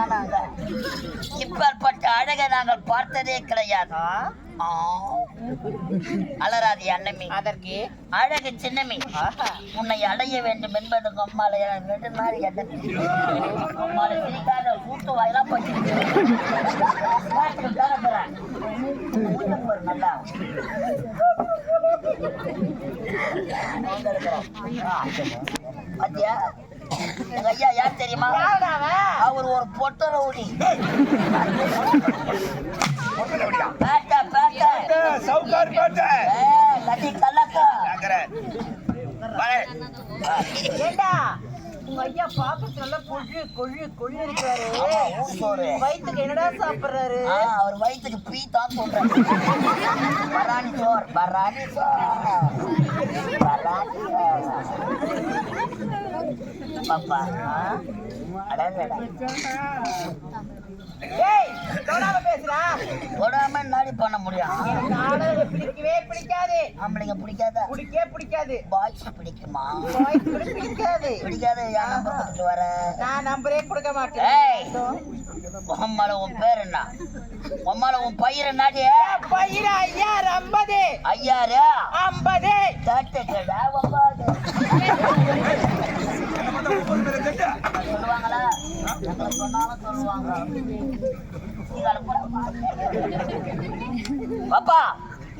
ஆனாங்க இப்பேற்பட்ட அழகை நாங்கள் பார்த்ததே கிடையாது. அலறாதி அண்ணமி. அதற்கு? அழகு சின்னமி. உன்னை அடைய வேண்டும் என்பது அம்மால ரெண்டு நாள் என்ன? அம்மால சிரிக்காத கூட்டு வாயெல்லாம் போச்சு நல்லா. எங்க ஐயா யார் தெரியுமா? அவர் ஒரு பொட்ட ரவுடி பேட்டா பேட்டா. சவுக்கார் பேட்டை. ஏய், கட்டி கலக்கா. ஏண்டா? உங்க ஐயா பாக்க நல்ல கொழு கொழு கொழு இருக்காரு. வயித்துக்கு என்னடா சாப்பிடுறாரு? அவர் வயிற்றுக்கு பீ தான் சொல்றாரு. பராணி சோர் பராணி சோர். பாப்பா அடடடா. ஏய் தொடாம பேசுறா தொடாம நாடி பண்ண முடியும்? பிடிக்கவே பிடிக்காது. ஆம்பளைங்க பிடிக்காத? பிடிக்கவே பிடிக்காது. பாய்ஸ் பிடிக்குமா? பாய்ஸ் பிடிக்காது. பிடிக்காத ஏன் நம்பர் கொடுத்துட்டு வர? நான் நம்பரே கொடுக்க. மாட்டேன். உம்மால உன் பேர் என்ன? உம்மால உன் பயிர் என்னடி? பயிர ஐயா ஐம்பது. ஐயாரு ஐம்பது. தட்டுக்கடா சொல்லுவாங்களா? சொன்னாலும் சொல்லுவாங்க நீங்க பாப்பா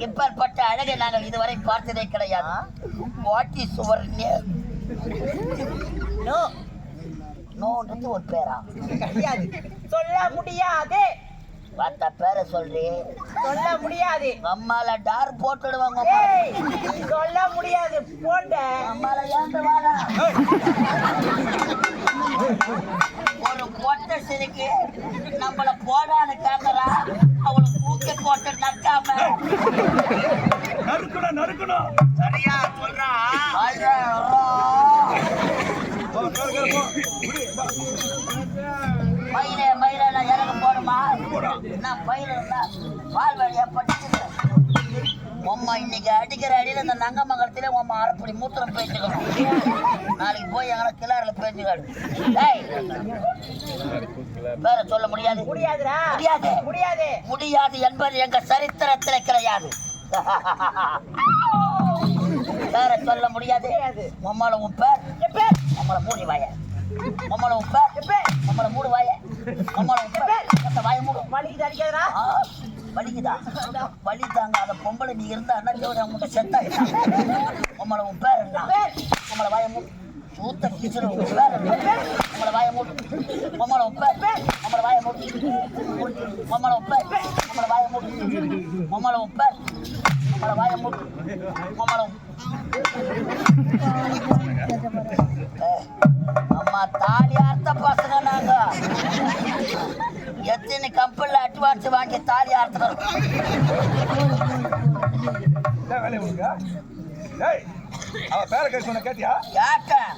இப்பேற்பட்ட அழகை நாங்கள் இதுவரை பார்த்ததே கிடையாது. வாட்டி சுவர் நோ நோன்றது ஒரு பேரா? கிடையாது சொல்ல முடியாது. பார்த்த பேரை சொல்றி. சொல்ல முடியாது. அம்மால டார் போட்டுடுவாங்க சொல்ல முடியாது. போண்ட அம்மால ஏந்து வாடா. ஒரு பொட்டை சிரிக்கு. நம்மள போடான்னு கேக்குறா அவளுக்கு தூக்கி போட்டு நக்காம நறுக்கணும் நறுக்கணும் சரியா சொல்றா. அழறா. மயிலே மயிலே இறங்க போடுமா நான் பயில இருந்தா வழியா உம்மா இன்னைக்கு அடிக்கிற அடியில இந்த நங்கமங்கலத்திலே உம்மா அரைப்படி மூத்திரம் பேச்சுக்கணும் நாளைக்கு போய் எங்களை கிளாரில் பேச்சுக்காடு ஏய் வேற சொல்ல முடியாது. முடியாதுடா. முடியாது. முடியாது. முடியாது என்பது எங்க சரித்திரத்தில் கிடையாது. வேற சொல்ல முடியாது. உம்மால உன் பேர். பேர். மூடி வாய. உம்மள உன் பேர். பேர். உம்மள மூடு வாய. உம்மள உன் பேர். வாய மூடு. வலிக்குது அடிக்காதடா. ஆ, வலிக்குதா? வலி தாங்காத பொம்பளை நீ இருந்தா என்ன ஜோடி அவங்க செத்தா உம்மள உன் பேர் என்ன? உம்மள வாய மூடு. சூத்த கீச்சல் உங்க பேர் என்ன? உம்மள வாய மூட்டு உம்மள உப்ப பேர். வாய மூட்டு உம்மள உப்ப பேர். வாய மூட்டு உம்மள உப்ப பேர். வாய மூட்டு உம்மள அம்மா தாலி அர்த்த பசங்க நாங்க. எத்தனை கம்பெனில அட்வான்ஸ் வாங்கி தாலி ஏய் அவ பேர கேட்டு சொன்ன கேட்டியா?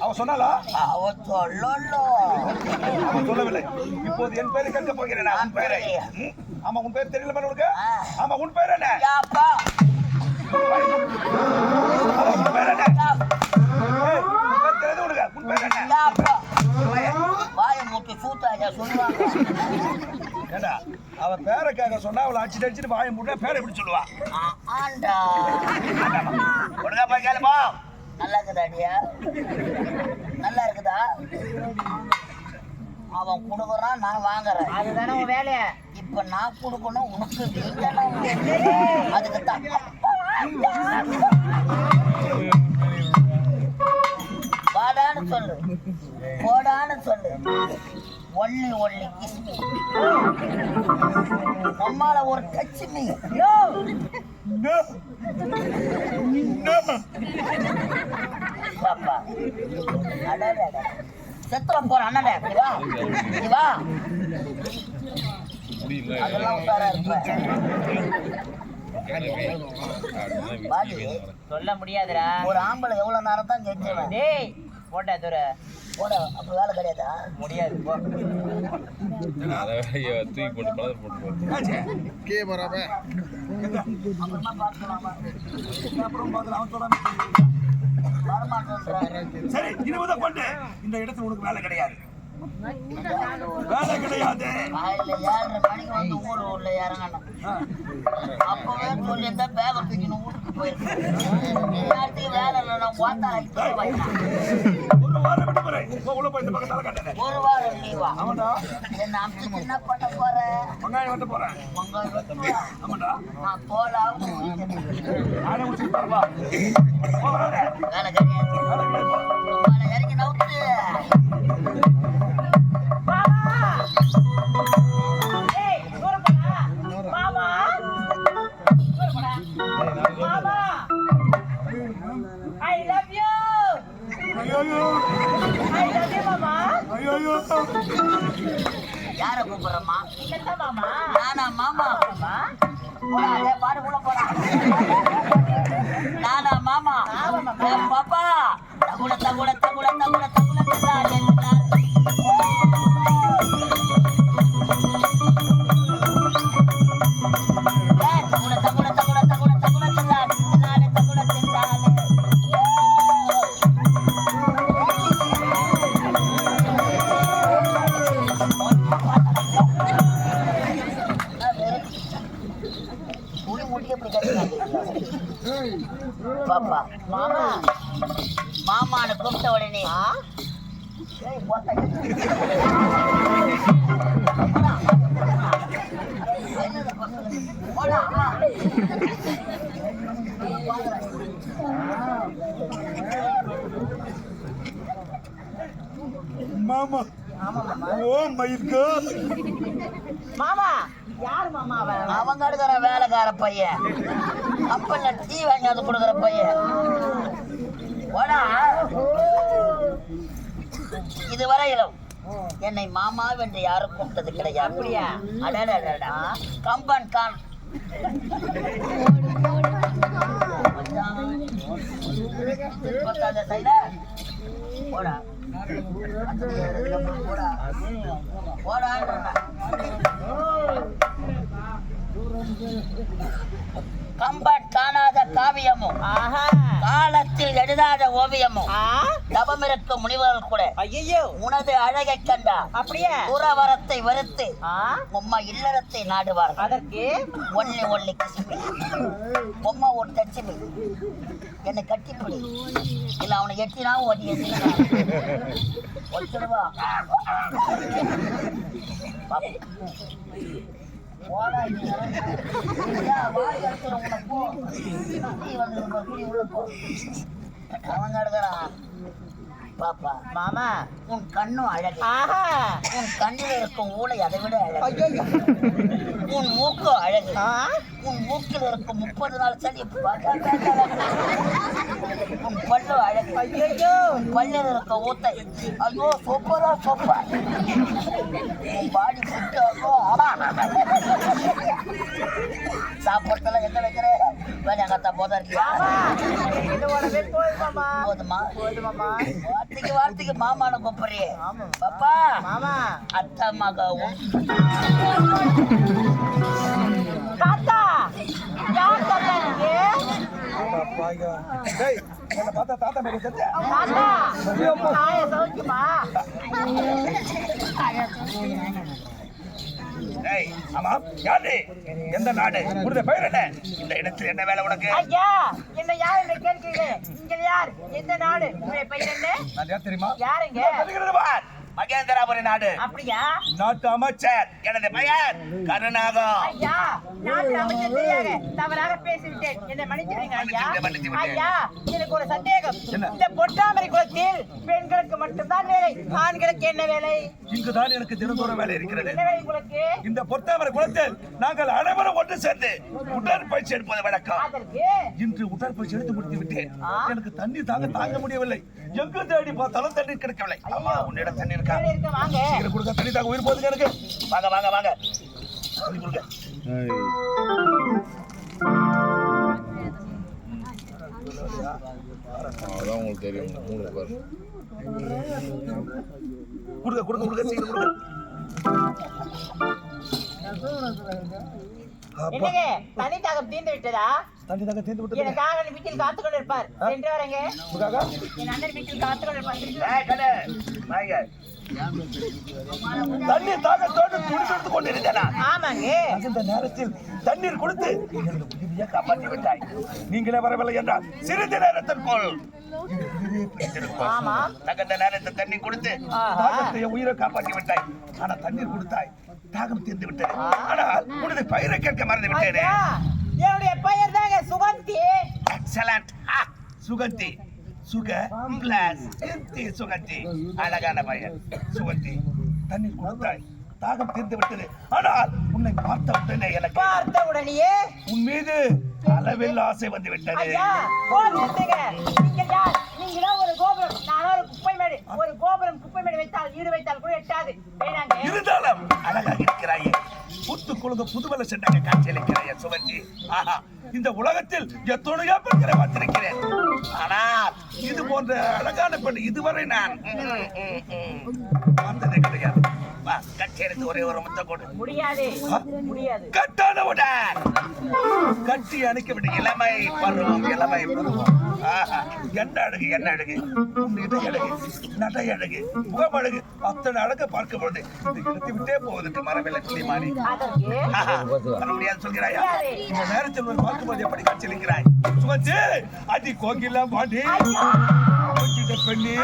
அவ சொன்னாலா அவ சொல்லலோ. அவ சொல்லவில்லை. இப்போது என் பேரை கேட்க போகிறேன். உன் பேரை? ஆமா உன் பேர் தெரியல உனக்கு. ஆமா உன் பேர் என்ன? ஏண்டா அவ பேரை கேட்க சொன்னா அவளை அடிச்சுட்டு அடிச்சுட்டு வாயை மூட்டா பேரை எப்படி சொல்லுவா. ஆ, ஆண்டா. ஒழுங்கா போய் கேளுப்பா நல்லா இருக்குதா அடியா? நல்லா இருக்குதா? அவன் கொடுக்குறான் நான் வாங்குறேன். அதுதானே உன் வேலைய இப்ப நான் கொடுக்கணும் உனக்கு நீங்கதான் அதுக்கு தான். வாடான்னு சொல்லு. போடான்னு சொல்லு. ஒல்லி ஒல்லி கிஸ்மி. அம்மால ஒரு டச் மீ பாப்பா. அடடட செத்துறம் போற அண்ணனே இப்படி வா. இப்படி வா. அதெல்லாம் உஷாரா இருப்ப. பாடி சொல்ல முடியாதுடா. ஒரு ஆம்பளை எவ்வளவு நேரம் தான் கெஞ்சுவேன் டேய் போட்டா துரை. போட அப்ப வேலை கிடையாதா? முடியாது போ. தூக்கி போட்டு பலர் போட்டு அப்புறமா பார்க்கலாமா அப்புறம் பார்க்கலாம் அவன் சொல்லாம. சரி இருபதை பண்ணு. இந்த இடத்துல உனக்கு வேலை கிடையாது. வேலை கிடையாது. காலையில ஏழரை மணிக்கு வந்து ஊர் ஊர்ல இறங்கணும். அப்பவே சொல்லியிருந்தா பேக தூக்கின்னு வீட்டுக்கு போயிருக்கேன். நேரத்துக்கு வேலை இல்லைன்னா ஓத்தா ஒரு வாரம் விடுமுறை இப்போ உள்ள போய் இந்த பக்கத்தால காட்டுறேன். ஒரு வாரம் லீவா? ஆமாடா என்ன அம்சம் என்ன பண்ண போற? வெங்காயம் வெட்ட போறேன். ஆமாடா நான் நானே வேலை கிடையாது. மாமா. நானா மாமா? பாரு உள்ள போடா. நானா மாமா? பாப்பா? தகுட தகுட தகுட தகுட தகுட தகுட பையன். கப்பல்ல டீ வாங்கி வந்து கொடுக்குற பையன். போடா. இதுவரையிலும் என்னை மாமா என்று யாரும் கூப்பிட்டது கிடையாது. அப்படியா? அடடடடா. கம்பன் கான். போடா. போடா. போடா. கம்பன் காணாத காவியமும் ஆஹா. காலத்தில் எழுதாத ஓவியமும் ஆ? தவமிருக்கும் முனிவர்கள் கூட. ஐயோ உனது அழகை கண்டா அப்படியே? துறவரத்தை வெறுத்து உம்மா இல்லறத்தை நாடுவார்கள். அதற்கு? ஒன்லி ஒன்லி கிசுமி. பொம்மா ஒரு தச்சுமி. என்னை கட்டிப்பிடி இல்ல அவனை எட்டினாவும் ஒட்டி எட்டினா ஒத்துடுவா போடா, நீ இறங்கு. ஐயா, வாய் அறுத்துரும் உன்னை, போ. நீ வந்து நம்ம குடி உள்ள போ. அவங்க எடுக்கிறான் பாப்பா மாமா உன் கண்ணும் அழகு உன் கண்ணில் இருக்கும் ஊளை அதை விட அழகு உன் மூக்கு அழகு. உன் மூக்கில் இருக்கும் முப்பது நாள் சளி. உன் பல்லு அழகு. ஐயோ பல்லில் இருக்க ஊத்தை ஐயோ சூப்பரா சூப்பர். உன் பாடி புட்டு ஐயோ ஆமா. சாப்பிட்றதுல எங்க வைக்கிற வேலையாங்கத்தா போதா மாமா போதுமா வார்த்தைக்கு வார்த்தைக்கு மாமான கூப்பிடுறியே ஆமா. பாப்பா மாமா அத்தா மகவும் தாத்தா யார் தாத்தா நீங்க பார்த்தா தாத்தா மேல செத்த தாத்தா சௌக்கியமா டேய் ஆமா யாரு? எந்த நாடு? உனது பெயர் என்ன? இந்த இடத்தில் என்ன வேலை உனக்கு? ஐயா என்ன யார் என்று கேட்கிறீங்க நீங்கள் யார்? எந்த நாடு? உங்களுடைய பெயர் என்ன? நான் யார் தெரியுமா? யாருங்க? மகேந்திராபுரி நாடு. அப்படியா? நாட்டு அமைச்சர் எனது பெயர் கருணாகம். ஐயா அமைச்சர் தெரியாது. தவறாக பேசிவிட்டேன். என்னை மன்னிச்சிடுங்க ஐயா. மன்னிச்சு விட்டேன், மன்னிச்சு விட்டேன். ஐயா எனக்கு ஒரு சந்தேகம். என்ன? இந்த பொட்டாமரை குளத்தில் பெண்களுக்கு மட்டும்தான் வேலை ஆண்களுக்கு என்ன வேலை? இங்குதான் எனக்கு தினந்தோறும் வேலை இருக்கிறது. உங்களுக்கு? இந்த பொத்தாமரை குளத்தில் நாங்கள் அனைவரும் ஒன்று சேர்ந்து உடற்பயிற்சி எடுப்பது வழக்கம். இன்று உடற்பயிற்சி எடுத்து முடித்து விட்டேன். எனக்கு தண்ணீர் தாங்க தாங்க முடியவில்லை. எங்கு தேடி பார்த்தாலும் தண்ணீர் கிடைக்கவில்லை. அம்மா உன்னிடம் தண்ணீர் இருக்கா? வாங்க. சீக்கிரம் கொடுக்க தண்ணி தாங்க உயிர் போகுதுங்க எனக்கு. வாங்க வாங்க வாங்க. தண்ணி கொடுங்க. அதான் உங்களுக்கு தெரியும். மூணு பாரு. கொடுங்க கொடுங்க கொடுங்க. சீக்கிரம் கொடுங்க. தனி தாகம் தீர்ந்து விட்டதா? தண்ணி தாங்க தீர்ந்து விட்டது. எனக்காக என் வீட்டில் காத்து கொண்டு இருப்பார் சென்று வரேங்க உங்களுக்காக என் அண்ணன் வீட்டில் காத்து கொண்டு இருப்பார். தண்ணீர் தாகத்தோடு துடிதுடித்துக் கொண்டிருந்தேன். ஆமாங்க. அந்த நேரத்தில் தண்ணீர் கொடுத்து எனது உயிரையே காப்பாற்றி விட்டாய். நீங்களே வரவில்லை என்றால் சிறிது நேரத்திற்குள். தகுந்த நேரத்தில் தண்ணீர் கொடுத்து உயிரை காப்பாற்றி விட்டாய். ஆனா தண்ணீர் கொடுத்தாய். தாகம் தீர்ந்து விட்டது. ஆனால் உனது பயிரை கேட்க மறந்து விட்டேனே. என்னுடைய பெயர் தாங்க சுகந்தி எக்ஸலண்ட் சுகந்தி சுக பிளஸ் சுகந்தி அழகான பையன் சுகந்தி தண்ணீர் கொடுத்தாய் தாகம் தீர்ந்து விட்டது ஆனால் உன்னை பார்த்த உடனே எனக்கு பார்த்த உடனேயே உன் மீது அளவில் ஆசை வந்து விட்டது ஒரு கோபுரம் நான் ஒரு குப்பை மேடு ஒரு கோபுரம் குப்பை மேடு வைத்தால் ஈடு வைத்தால் கூட எட்டாது இருந்தாலும் அழகாக இருக்கிறாயே புத்து குழுங்க புதுவல சென்றாங்க காட்சியளிக்கிறாய சுவஞ்சி ஆஹா இந்த உலகத்தில் எத்தனையோ பெண்களை பார்த்திருக்கிறேன். ஆனால் இது போன்ற அழகான பெண் இதுவரை நான் பார்த்ததே கிடையாது. வா எடுத்து ஒரே ஒரு முத்த கொடு முடியாது? முடியாது. கட்டானவுடன் கட்டி அணைக்கப்பட்ட இளமை பருவம் இளமை பருவம். ஆஹா, என்ன அழகு என்ன அழகு? இடை அழகு நடை அழகு முகம் அழகு. அத்தனை அழக பார்க்கும் பொழுது இந்த இடத்தை விட்டே போவதற்கு துணிமாறி அதற்கு வர முடியாது சொல்கிறாயா. இந்த நேரத்தில் ஒரு பார்க்கும்போது எப்படி காட்சியளிக்கிறாய்? சுமச்சு அடி ஐயா. கொஞ்சிட்ட பெண்ணி.